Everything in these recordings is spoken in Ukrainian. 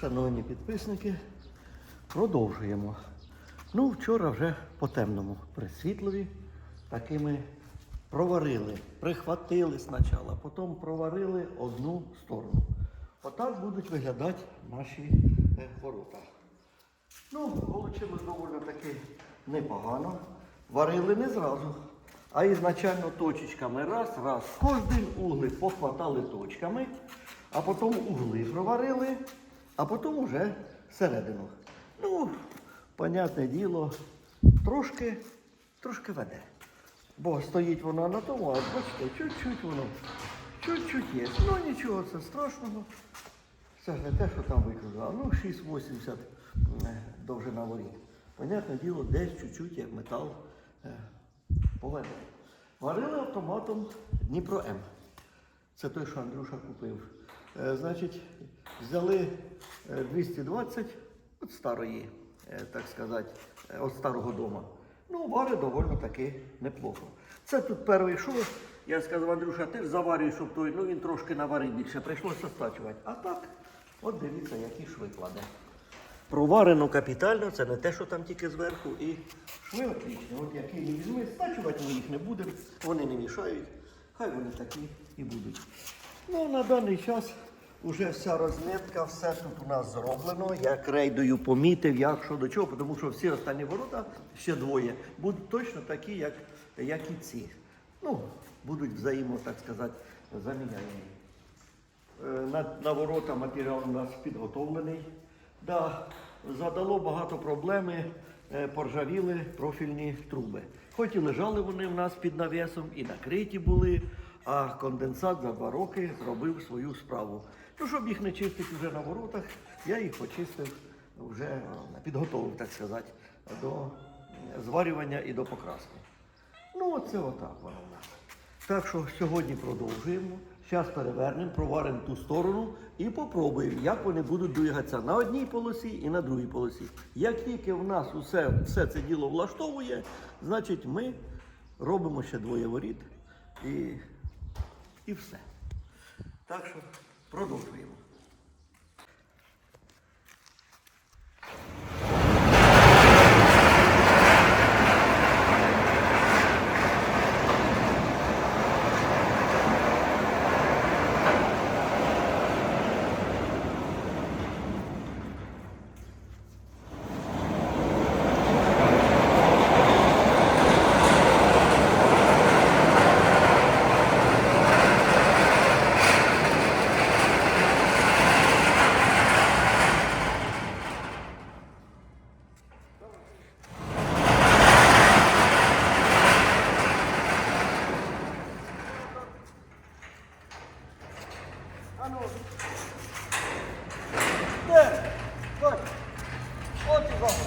Шановні підписники, продовжуємо. Ну, вчора вже по темному при світлові таки ми проварили, прихватили спочатку, потім проварили одну сторону. Отак будуть виглядати наші е, ворота. Ну, вийшло доволі таки непогано. Варили не зразу, а ізначально точечками раз, раз. Кожен угли похватали точками, а потім угли проварили, а потім уже середину. Ну, понятне діло, трошки, трошки веде. Бо стоїть вона на тому, а бачите, чуть-чуть воно, чуть-чуть є. Ну нічого, це страшного. Це ж не те, що там викрутила. Ну, 6,80 е, довжина воріт. Понятне діло, десь чуть-чуть як метал е, поведе. Варили автоматом Дніпро М. Це той, що Андрюша купив. Е, значить, взяли е, 220 від старої, е, так сказати, е, від старого дома. Ну, варить доволі таки неплохо. Це тут перший шов. Я сказав, Андрюша, ти заварюй, щоб той, ну він трошки наварив більше, прийшлося стачувати. А так, от дивіться, які шви кладе. Проварено капітально, це не те, що там тільки зверху. І шви отлічні. От які не візьми, стачувати ми їх не будемо, вони не мішають. Хай вони такі і будуть. Ну, на даний час вже вся розмітка, все тут у нас зроблено. Я крейдою помітив, як що до чого, тому що всі останні ворота, ще двоє, будуть точно такі, як, як і ці. Ну, будуть взаємо, так сказати, заміняні. Е, На, на ворота матеріал у нас підготовлений. Да, задало багато проблеми, е, поржавіли профільні труби. Хоч і лежали вони в нас під навісом, і накриті були, а конденсат за два роки зробив свою справу. Ну, щоб їх не чистити вже на воротах, я їх почистив, вже підготовив, так сказати, до зварювання і до покраски. Ну, оце отак воно в нас. Так що сьогодні продовжуємо. Зараз перевернемо, проваримо ту сторону і попробуємо, як вони будуть двигатися на одній полосі і на другій полосі. Як тільки в нас усе, все це діло влаштовує, значить ми робимо ще двоє воріт і, і все. Так що продовжуємо. Ану. Де? Ось. От і зараз.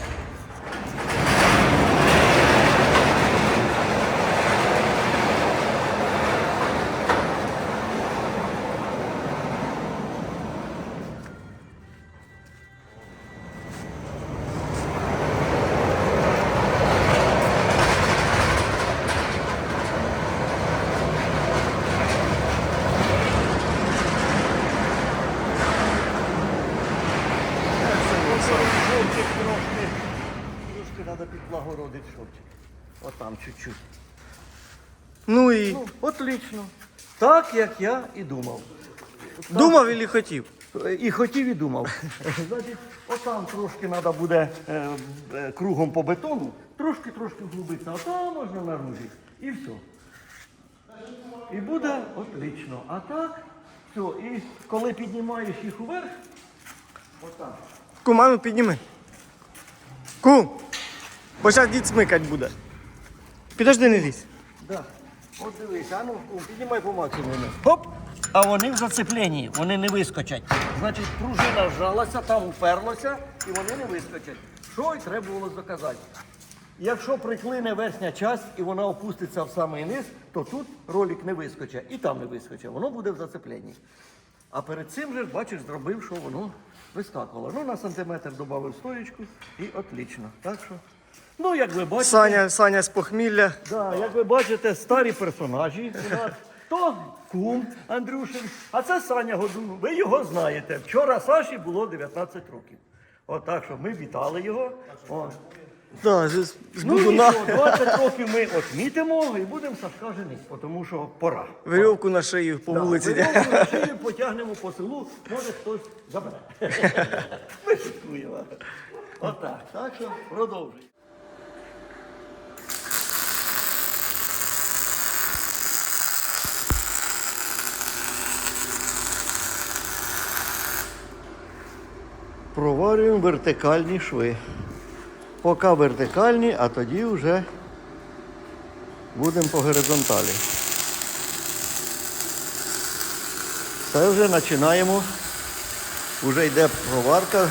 Шовчик трошки. Трошки треба підлагородити шовчик. Отам чуть-чуть. Ну і Ну, отлично. Так, як я і думав. думав і хотів. І хотів і думав. Значить, отам трошки треба буде е, е, кругом по бетону, трошки-трошки вглубитися, а там можна наружі. І все. І буде отлично. А так, все. І коли піднімаєш їх уверх, отак. Кум, а ну підніми. Кум. Бо зараз дід смикать буде. Підожди, не лізь. Да. От дивись, а ну піднімай по максимуму. Хоп! А вони в зацепленні, вони не вискочать. Значить, пружина вжалася, там уперлося, і вони не вискочать. Що й треба було доказати. Якщо приклине верхня часть і вона опуститься в самий низ, то тут ролик не вискочить і там не вискочить. Воно буде в зацепленні. А перед цим же, бачиш, зробив, що воно вискакувало. Ну, на сантиметр додав стоєчку і отлично. Так що, ну, як ви бачите. Саня, Саня з похмілля. Да, як ви бачите, старі персонажі у нас То кум Андрюшин, а це Саня Годун. Ви його знаєте. Вчора Саші було 19 років. От так що ми вітали його. О. Да, з, з Ну будуна. і що, 20 років ми отмітимо і будемо Сашка женить, тому що пора. Веревку на шию по Да, вулиці. веревку на шию потягнемо по селу, може хтось забере. Ми шуткуємо. Отак. Так що продовжуй. Проварюємо вертикальні шви. Поки вертикальні, а тоді вже будемо по горизонталі. Це вже починаємо. Вже йде проварка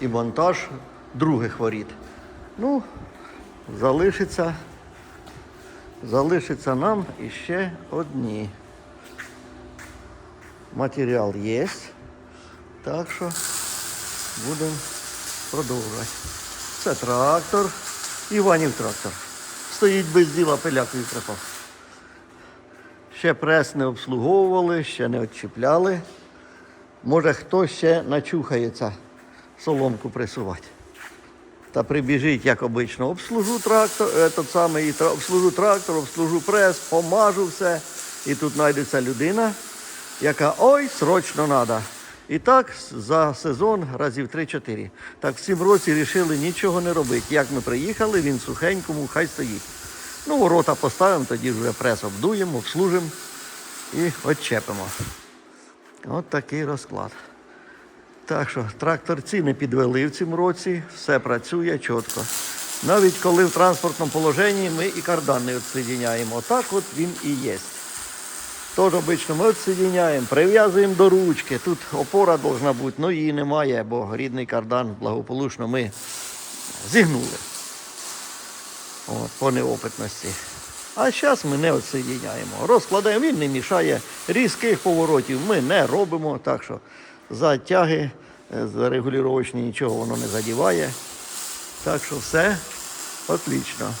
і монтаж других воріт. Ну, залишиться, залишиться нам іще одні. Матеріал є. Так що будемо продовжувати. Це трактор. Іванів трактор. Стоїть без діла, пиляк відтрепав. Ще прес не обслуговували, ще не відчіпляли. Може, хтось ще начухається соломку присувати. Та прибіжить, як обично, обслужу трактор, е, тот самий, обслужу трактор, обслужу прес, помажу все. І тут знайдеться людина, яка ой, срочно треба. І так за сезон разів 3-4. Так в цім році вирішили нічого не робити. Як ми приїхали, він сухенькому, хай стоїть. Ну, ворота поставимо, тоді вже прес обдуємо, обслужимо і відчепимо. От такий розклад. Так що тракторці не підвели в цьому році, все працює чітко. Навіть коли в транспортному положенні ми і кардан не відсоединяємо. Так от він і є. Тож обично ми відсоединяємо, прив'язуємо до ручки. Тут опора повинна бути, але її немає, бо рідний кардан благополучно ми зігнули. От, по неопитності. А зараз ми не відсоединяємо. Розкладаємо, він не мішає. Різких поворотів ми не робимо, так що затяги е, регулювачні нічого воно не задіває. Так що все отлично.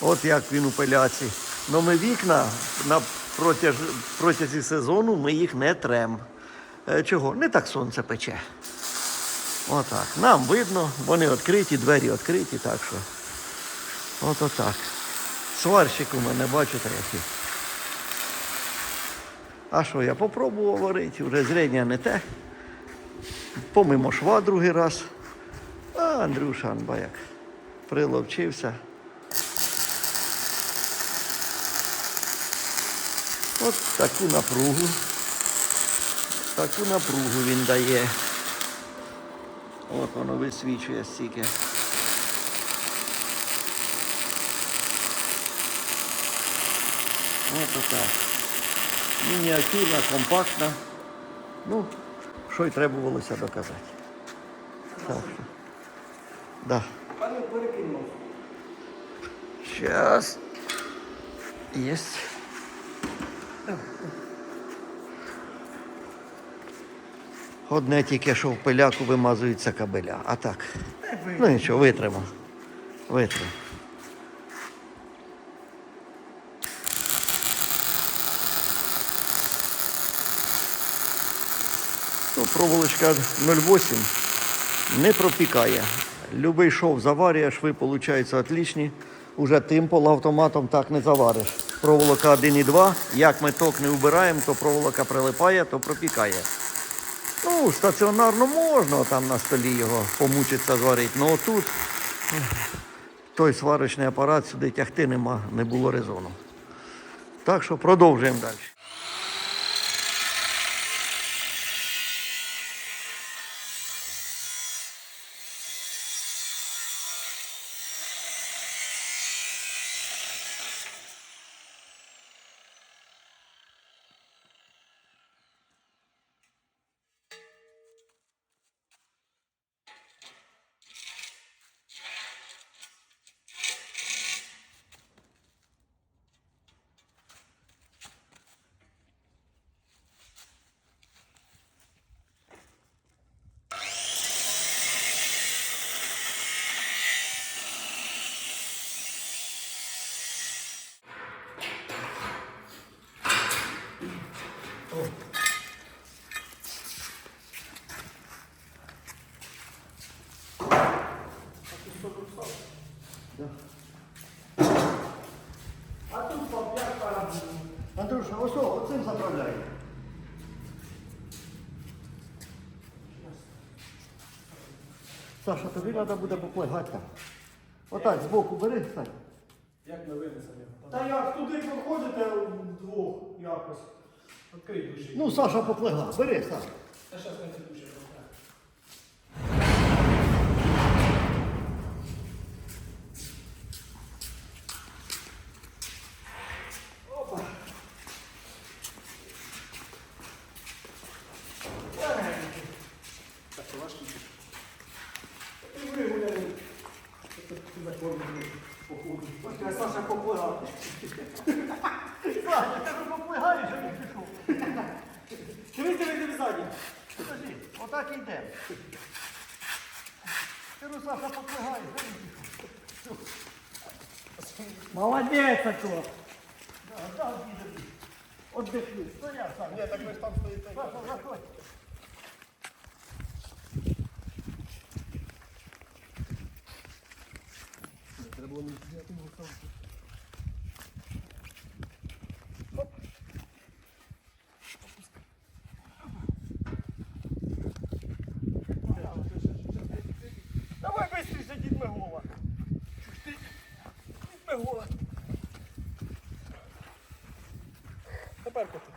От як він у пиляці. Но ми вікна на протяж, протязі сезону ми їх не трем. Е, Чого? Не так сонце пече. Отак. Нам видно, вони відкриті, двері відкриті, так що. От отак. Сварщик у мене, бачите, який. А що, я попробував варити, вже зрення не те. Помимо шва другий раз. А Андрюша Анбаяк приловчився. От таку напругу. Таку напругу він дає. От воно висвічує стільки. От отак. Мініатюрна, компактна. Ну, що й требувалося доказати. Так що. Да. Сейчас. Есть. Одне тільки, що в пиляку вимазується кабеля. А так. Ну нічого, витримав. Витримав. Ну, проволочка 0,8 не пропікає. Любий шов заварює, шви виходять отлічні. Уже тимпол автоматом так не завариш. Проволока 1,2. Як ми ток не вбираємо, то проволока прилипає, то пропікає. Ну, стаціонарно можна там на столі його помучитися зварити. Ну тут той сварочний апарат сюди тягти нема, не було резону. Так що продовжуємо далі. Саша, тобі треба буде поплигати там. Отак, збоку бери, Сань. Як ми винесемо його? Та як туди проходите вдвох якось. Відкрий душі. Ну, Саша поплигла. Бери, Саша. Та зараз не це дуже просто. Так, це ваш ключик. І вигуляли. Ось Саша поплигав. Саня, ти ж поплигаєш, а він пішов. Чуєте ви ззаді? Подожди, отак йде. Ти ну, Саша поплигаєш, а він пішов. Молодець, діду. Отдихни. Стояв, Саня. Ні, так ви ж там стоїте. Саша, заходь. Треба було не взяти його сам. Давай быстріше, дід Мегова. Дід Мегова. Тепер коти.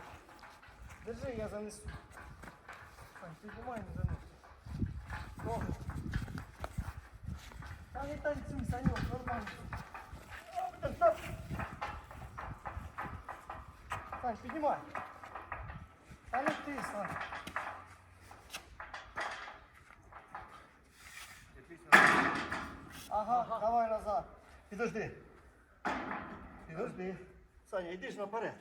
Держи, я занесу. Сань, піднімай, не занесу. Добре. Та не танцюй, Саньок, нормально. Сань, піднімай. Та не ти, Сань. Ага, давай назад. Підожди. Підожди. Саня, йди ж наперед.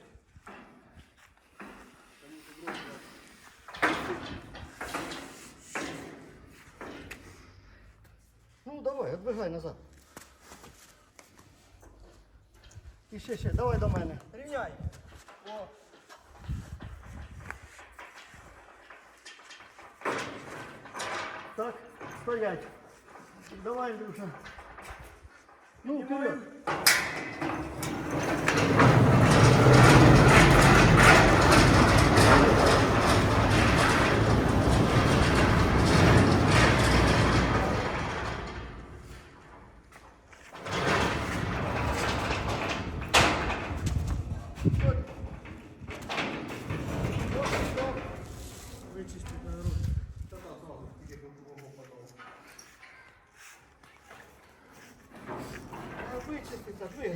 Ну, давай, відбігай назад. І ще, ще, давай до мене. Рівняй. О. Так, стоять. Давай, Андрюша. Ну, вперед.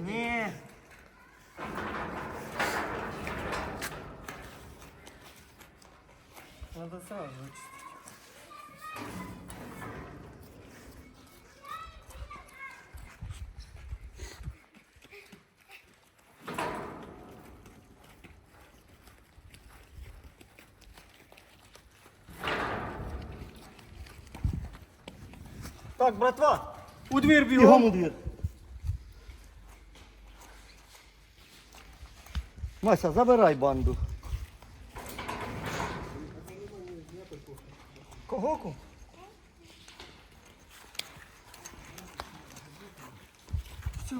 Ні. Надо сразу вычистить. Так, братва, у двір Бігом бігом. у двір. Мася, забирай банду. Кого? ку? Все.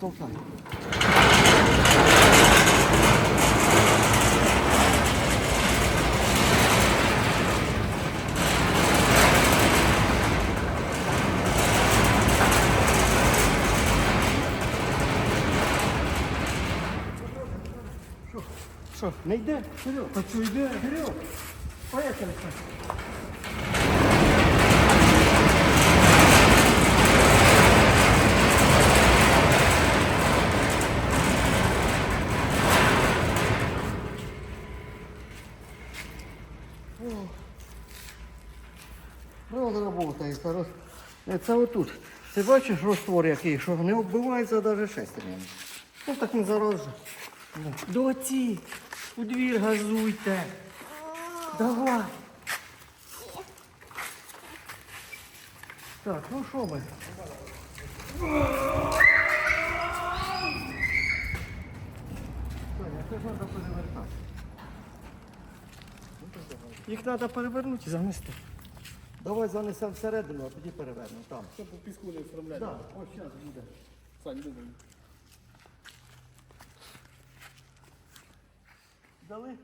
Толкай. Що? Не йде? Вперед. Та що йде? Вперед. Поїхали. Правда работається. Роз... Е, Це отут. Ти бачиш розтвор який, що не оббивається навіть шестернями. Ну так не зараз. же. Доці, у двір газуйте. Давай. Так, ну що ми? Соня, це ж треба перевертати. Їх треба перевернути і занести. Давай занесемо всередину, а тоді перевернемо там. Щоб по піску не встромляти. Так, ось зараз буде. Сань, думай. Italy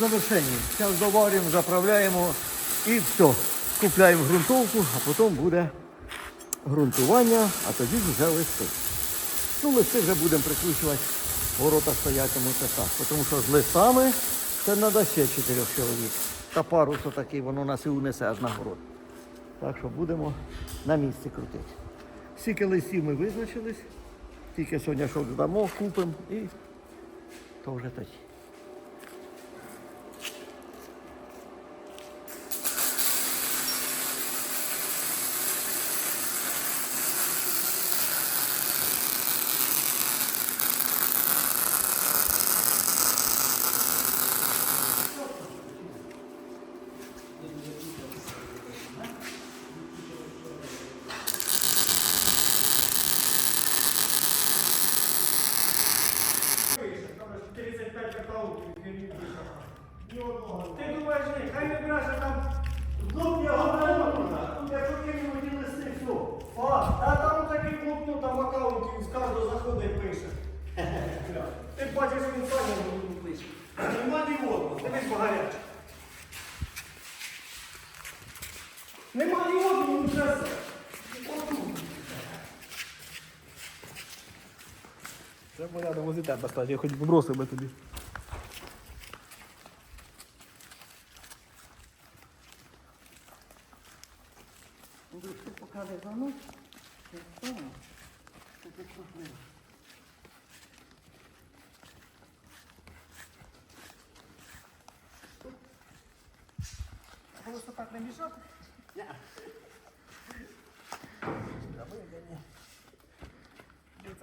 завершенні. Зараз доварюємо, заправляємо і все. Купляємо ґрунтовку, а потім буде ґрунтування, а тоді вже листи. Ну, листи вже будемо прикручувати, ворота стоятимуть так. Тому що з листами це треба ще чотирьох чоловік. Та парус отакий, воно нас і унесе аж на город. Так що будемо на місці крутити. Скільки листів ми визначились, тільки що здамо, купимо і то вже тоді. Ти думаєш, ні, хай не бреше там. Ну, я говорю, якщо кинемо ті листи, все. А, та там такий блокнот, там аккаунтів з кожного заходить пише. Ти бачиш, він Саня мені пише. Нема ні одного, дивись погаряче. Нема ні одного, він вже все. Це порядок возле я хоч бросив би тобі. Душки поки не зануть, це все. Це так можливо. Просто так не мішати.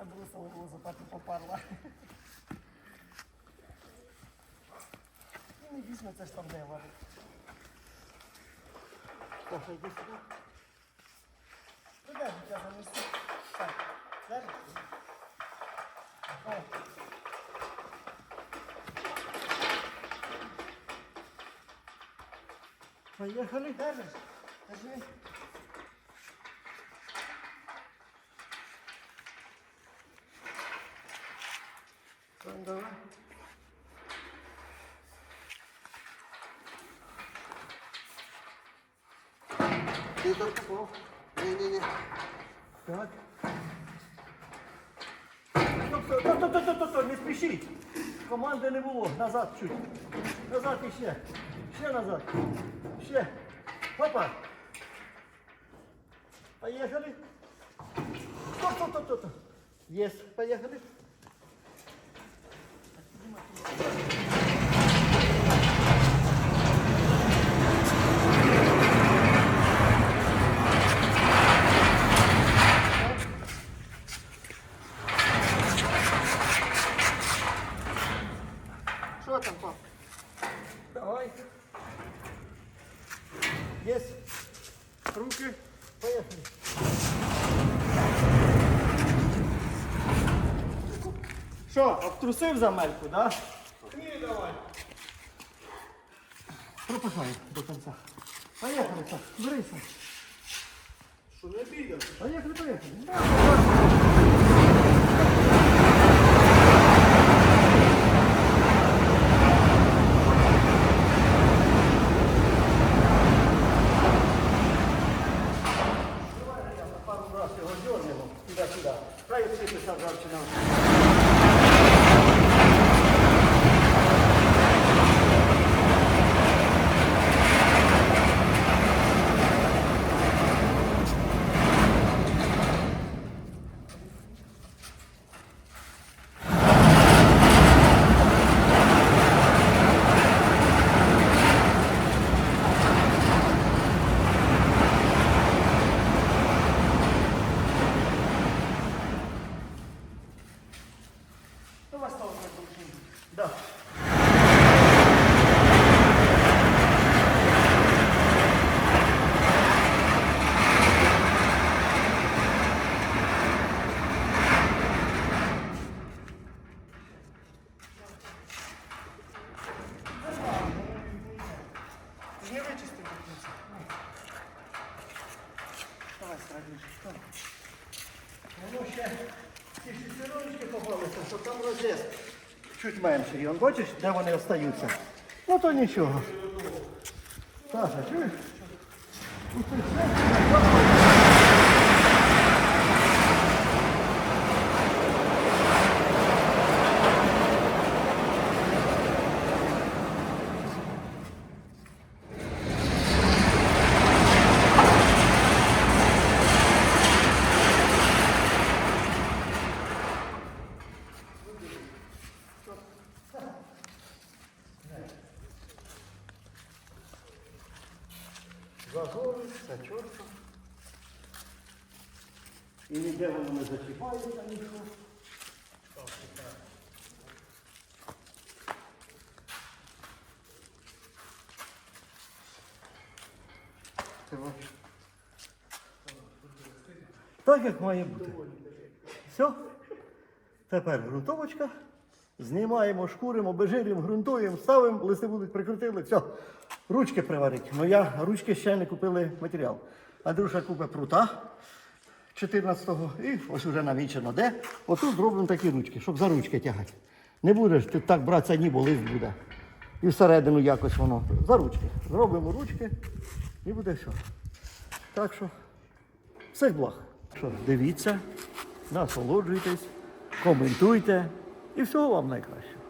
Це просто лоза так і попарла. Не це варить. Саша, йди сюди. Ну, життя я? Так, держи. О. Поїхали. Держиш? Держи. Стоп. Команди не було. Назад чуть. Назад іще. ще. Назад. Ще. Опа. Поїхали. Стоп, стоп, стоп, обтрусив замельку, да? Ні, давай. Пропихай до кінця. Поїхали, так, берися. Що не піде? Поїхали, поїхали раз його дернемо туди-сюди. Хай всипися ржавчина. Давай ставимо на кухню. Да. Ти не вичистив до кінця. Давай, сразу. Воно ще ці чуть менший. Он бачиш, де вони остаються? Ну то нічого. Саша, чуєш? Зазори, все чітко. І ніде воно не зачіпається нічого. Ти? Так, як має бути. Все. Тепер ґрунтовочка. Знімаємо, шкуримо, обезжирюємо, ґрунтуємо, ставимо, листи будуть прикрутили. Все. Ручки приварити. Ну я ручки ще не купили матеріал. Андрюша купить прута 14-го і ось уже намічено де. Отут зробимо такі ручки, щоб за ручки тягати. Не будеш ти так братися, ні, бо лист буде. І всередину якось воно. За ручки. Зробимо ручки і буде все. Так що, всіх благ. Що, дивіться, насолоджуйтесь, коментуйте і всього вам найкращого.